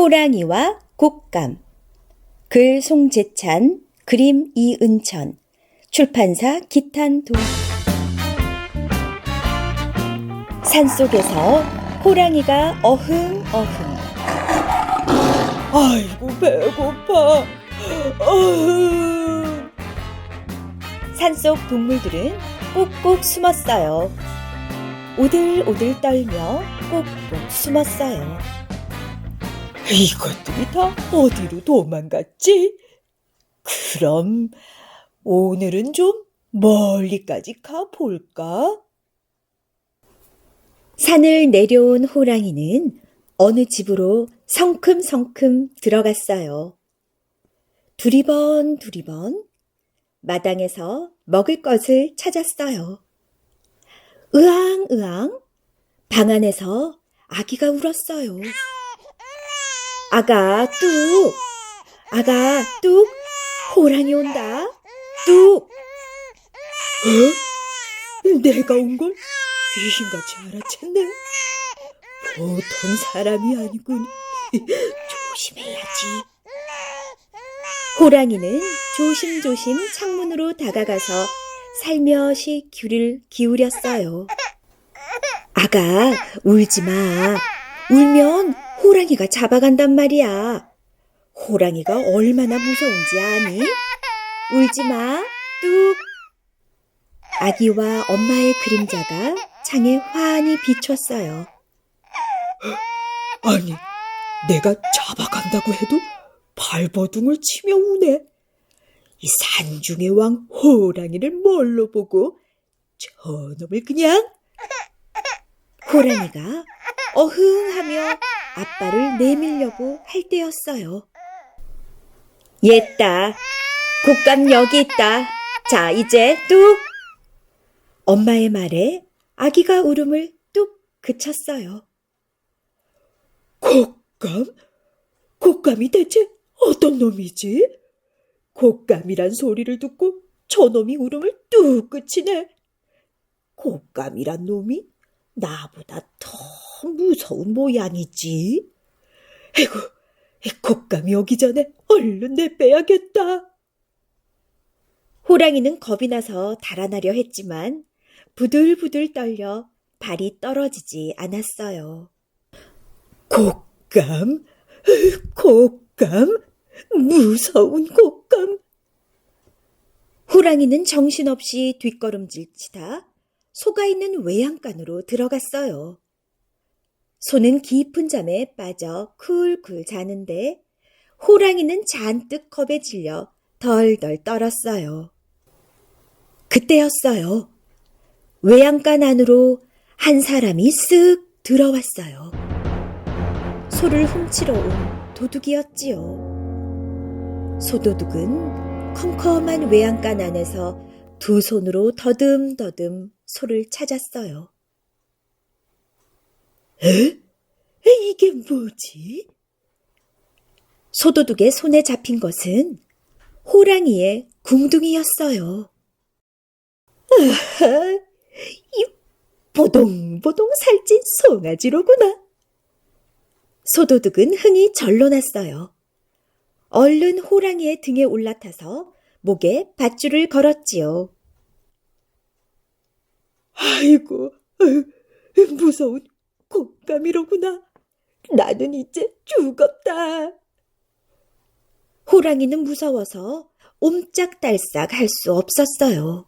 호랑이와 곶감 글 송재찬 그림 이은천 출판사 기탄도 산속에서 호랑이가 어흥 어흥 아이고 배고파. 아흥. 산속 동물들은 꼭꼭 숨었어요. 오들오들 떨며 꼭꼭 숨었어요. 이것들이 다 어디로 도망갔지? 그럼 오늘은 좀 멀리까지 가볼까? 산을 내려온 호랑이는 어느 집으로 성큼성큼 들어갔어요. 두리번 두리번 마당에서 먹을 것을 찾았어요. 으앙으앙 방 안에서 아기가 울었어요. 아가 뚝 아가 뚝 호랑이 온다 뚝 어? 내가 온 걸 귀신같이 알아챘네. 보통 사람이 아니군. 조심해야지. 호랑이는 조심조심 창문으로 다가가서 살며시 귀를 기울였어요. 아가, 울지 마. 울면 호랑이가 잡아간단 말이야. 호랑이가 얼마나 무서운지 아니? 울지 마. 뚝. 아기와 엄마의 그림자가 창에 환히 비쳤어요. 아니, 내가 잡아간다고 해도 발버둥을 치며 우네. 이 산중의 왕 호랑이를 뭘로 보고 저놈을 그냥 호랑이가 어흥하며 아빠를 내밀려고 할 때였어요. 옛다. 곶감 여기 있다. 자, 이제 뚝. 엄마의 말에 아기가 울음을 뚝 그쳤어요. 곶감? 곶감이 대체 어떤 놈이지? 곶감이란 소리를 듣고 저놈이 울음을 뚝 그치네. 곶감이란 놈이 나보다 더 무서운 모양이지. 에구, 이 곶감이 오기 전에 얼른 내빼야겠다. 호랑이는 겁이 나서 달아나려 했지만 부들부들 떨려 발이 떨어지지 않았어요. 곶감, 곶감, 무서운 곶감. 호랑이는 정신없이 뒷걸음질 치다 소가 있는 외양간으로 들어갔어요. 소는 깊은 잠에 빠져 쿨쿨 자는데 호랑이는 잔뜩 겁에 질려 덜덜 떨었어요. 그때였어요. 외양간 안으로 한 사람이 쓱 들어왔어요. 소를 훔치러 온 도둑이었지요. 소도둑은 컴컴한 외양간 안에서 두 손으로 더듬더듬 소를 찾았어요. 에? 이게 뭐지? 소도둑의 손에 잡힌 것은 호랑이의 궁둥이였어요. 아하, 이 보동보동 살찐 송아지로구나. 소도둑은 흥이 절로 났어요. 얼른 호랑이의 등에 올라타서 목에 밧줄을 걸었지요. 아이고, 아유, 무서운 곶감이로구나. 나는 이제 죽었다. 호랑이는 무서워서 옴짝달싹 할 수 없었어요.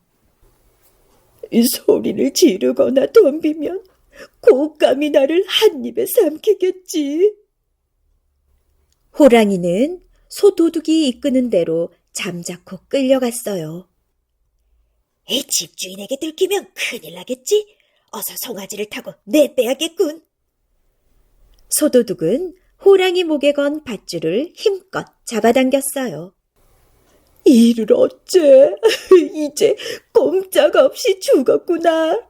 이 소리를 지르거나 덤비면 곶감이 나를 한 입에 삼키겠지. 호랑이는 소도둑이 이끄는 대로 잠자코 끌려갔어요. 이 집주인에게 들키면 큰일 나겠지? 어서 송아지를 타고 내빼야겠군. 소도둑은 호랑이 목에 건 밧줄을 힘껏 잡아당겼어요. 이를 어째? 이제 꼼짝없이 죽었구나.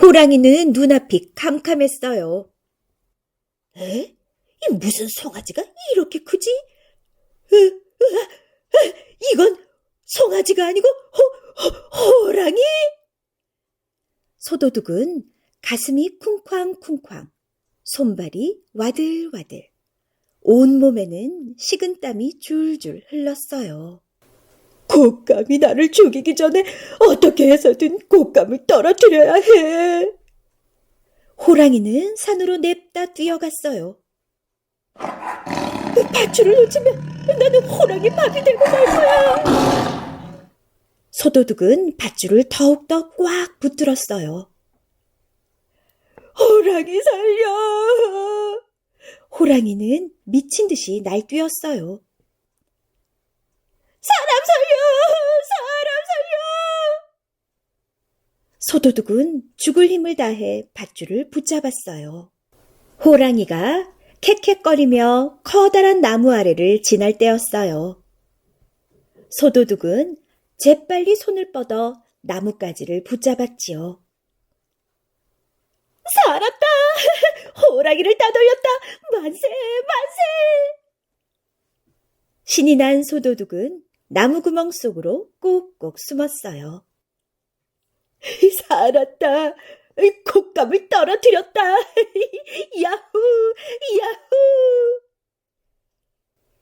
호랑이는 눈앞이 캄캄했어요. 에? 이 무슨 송아지가 이렇게 크지? 으, 으, 으, 이건 송아지가 아니고 호, 호, 호랑이? 소도둑은 가슴이 쿵쾅쿵쾅, 손발이 와들와들, 온몸에는 식은 땀이 줄줄 흘렀어요. 곶감이 나를 죽이기 전에 어떻게 해서든 곶감을 떨어뜨려야 해. 호랑이는 산으로 냅다 뛰어갔어요. 밧줄을 놓치면 나는 호랑이 밥이 되고 말 거야. 소도둑은 밧줄을 더욱더 꽉 붙들었어요. 호랑이 살려. 호랑이는 미친 듯이 날뛰었어요. 사람 살려. 사람 살려. 소도둑은 죽을 힘을 다해 밧줄을 붙잡았어요. 호랑이가 캑캑거리며 커다란 나무 아래를 지날 때였어요. 소도둑은 재빨리 손을 뻗어 나뭇가지를 붙잡았지요. 살았다. 호랑이를 따돌렸다. 만세, 만세. 신이 난 소도둑은 나무 구멍 속으로 꼭꼭 숨었어요. 살았다. 곶감을 떨어뜨렸다. 야후, 야후.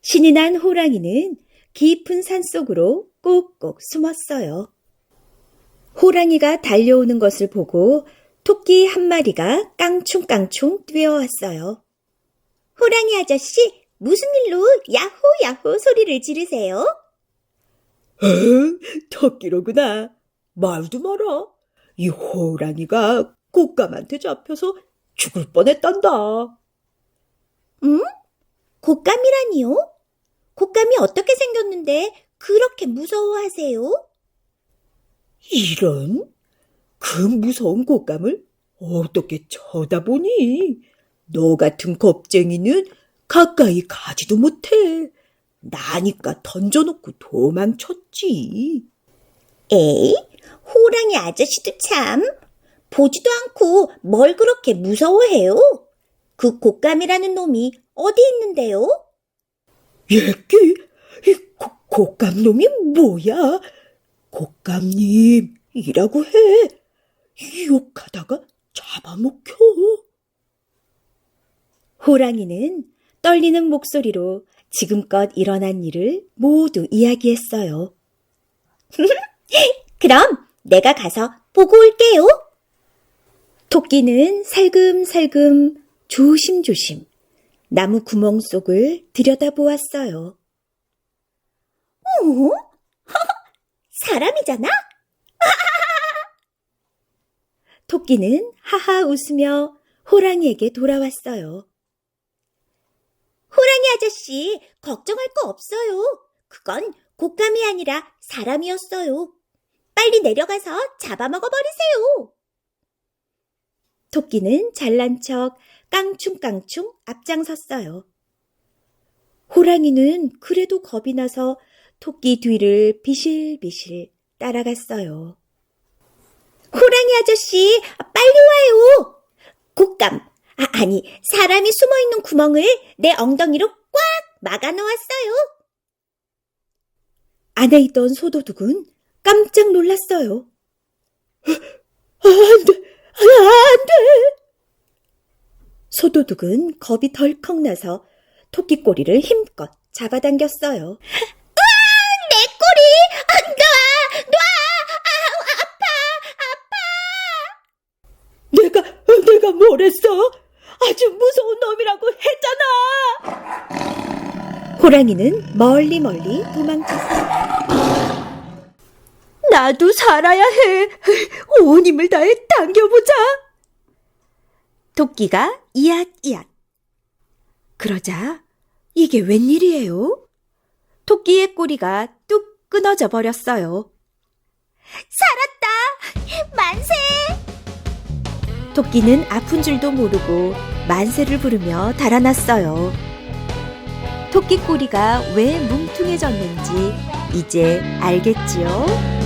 신이 난 호랑이는 깊은 산 속으로 꼭꼭 숨었어요. 호랑이가 달려오는 것을 보고 토끼 한 마리가 깡충깡충 뛰어왔어요. 호랑이 아저씨, 무슨 일로 야호 야호 소리를 지르세요? 응, 토끼로구나. 말도 마라. 이 호랑이가 곶감한테 잡혀서 죽을 뻔했단다. 곶감이라니요? 곶감이 어떻게 생겼는데 그렇게 무서워하세요? 이런? 그 무서운 곶감을 어떻게 쳐다보니? 너 같은 겁쟁이는 가까이 가지도 못해. 나니까 던져놓고 도망쳤지. 에이, 호랑이 아저씨도 참. 보지도 않고 뭘 그렇게 무서워해요? 그 곶감이라는 놈이 어디 있는데요? 얘기? 이 고, 곶감놈이 뭐야? 곶감님이라고 해. 욕하다가 잡아먹혀. 호랑이는 떨리는 목소리로 지금껏 일어난 일을 모두 이야기했어요. 그럼 내가 가서 보고 올게요. 토끼는 살금살금 조심조심 나무 구멍 속을 들여다보았어요. 어? 사람이잖아? 토끼는 하하 웃으며 호랑이에게 돌아왔어요. 호랑이 아저씨, 걱정할 거 없어요. 그건 곶감이 아니라 사람이었어요. 빨리 내려가서 잡아먹어 버리세요. 토끼는 잘난 척 깡충깡충 앞장섰어요. 호랑이는 그래도 겁이 나서 토끼 뒤를 비실비실 따라갔어요. 호랑이 아저씨, 빨리 와요! 곶감, 아, 아니, 사람이 숨어 있는 구멍을 내 엉덩이로 꽉 막아 놓았어요. 안에 있던 소도둑은 깜짝 놀랐어요. 안 돼, 안 돼. 소도둑은 겁이 덜컥 나서 토끼 꼬리를 힘껏 잡아당겼어요. 내 꼬리! 안 놔! 놔! 내가, 내가 뭘 했어? 아주 무서운 놈이라고 했잖아. 호랑이는 멀리 멀리 도망쳤어요. 나도 살아야 해. 온 힘을 다해 당겨보자. 토끼가 이앗이앗. 그러자 이게 웬일이에요? 토끼의 꼬리가 뚝 끊어져 버렸어요. 살았다! 만세! 토끼는 아픈 줄도 모르고 만세를 부르며 달아났어요. 토끼 꼬리가 왜 뭉퉁해졌는지 이제 알겠지요?